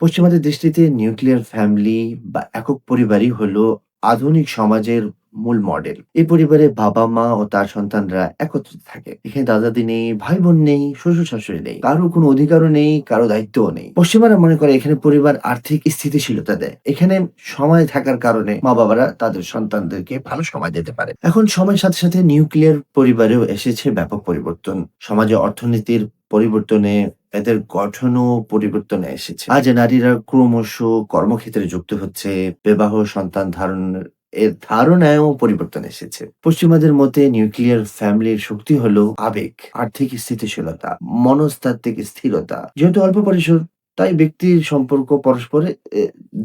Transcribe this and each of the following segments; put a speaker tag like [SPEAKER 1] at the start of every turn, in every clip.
[SPEAKER 1] পশ্চিমাদের দৃষ্টিতে nuclear family বা একক পরিবারই হলো আধুনিক সমাজের মূল মডেল। এই পরিবারে বাবা-মা ও তার সন্তানরা একত্রিত থাকে। এখানে দাদা-দাদি নেই, ভাই-বোন নেই, শ্বশুর-শাশুড়ি নেই। কারও কোনো অধিকারও নেই, কারও দায়িত্বও নেই। পশ্চিমারা মনে করে এখানে পরিবার আর্থিক স্থিতিশীলতা দেয়। এখানে সময় থাকার কারণে মা-বাবারা তাদের সন্তানদেরকে ভালো সময় দিতে পারে। এখন সময়ের সাথে সাথে নিউক্লিয়ার পরিবারেও এসেছে ব্যাপক পরিবর্তন। সমাজে অর্থনীতির পরিবর্তনে এদের গঠনও পরিবর্তনে এসেছে। আজ নারীরা ক্রমশ কর্মক্ষেত্রে যুক্ত হচ্ছে, বিবাহ সন্তান ধারণের এর ধারণায়ও পরিবর্তন এসেছে। পশ্চিমাদের মতে নিউক্লিয়ার ফ্যামিলির শক্তি হলো আবেগ, আর্থিক স্থিতিশীলতা, মনস্তাত্ত্বিক স্থিরতা। যেহেতু অল্প পরিসর তাই ব্যক্তির সম্পর্ক পরস্পরে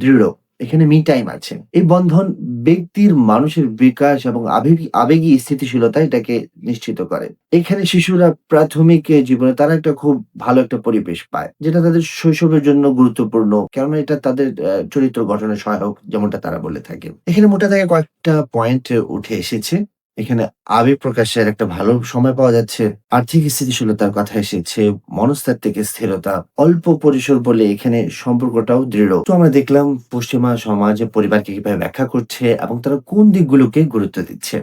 [SPEAKER 1] দৃঢ়। এখানে মি টাইম আছে। এই বন্ধন ব্যক্তির মানুষের বিকাশ এবং আবেগী স্থিতিশীলতা এটাকে নিশ্চিত করে। এখানে শিশুরা প্রাথমিক জীবনে তারা একটা খুব ভালো একটা পরিবেশ পায়। যেটা তাদের শৈশবের জন্য গুরুত্বপূর্ণ। কেননা এটা তাদের চরিত্র গঠনে সহায়ক, যেমনটা তারা বলে থাকে। এখানে মোটা থেকে কয়েকটা পয়েন্ট উঠে এসেছে। এখানে আবেগ প্রকাশের একটা ভালো সময় পাওয়া যাচ্ছে। আর্থিক স্থিতিশীলতার কথা এসেছে, মনস্তাত্ত্বিক স্থিরতা, অল্প পরিসর বলে এখানে সম্পর্কটাও দৃঢ়। তো আমরা দেখলাম পশ্চিমা সমাজে পরিবারকে কীভাবে ব্যাখ্যা করছে এবং তারা কোন দিকগুলোকে গুরুত্ব দিচ্ছে।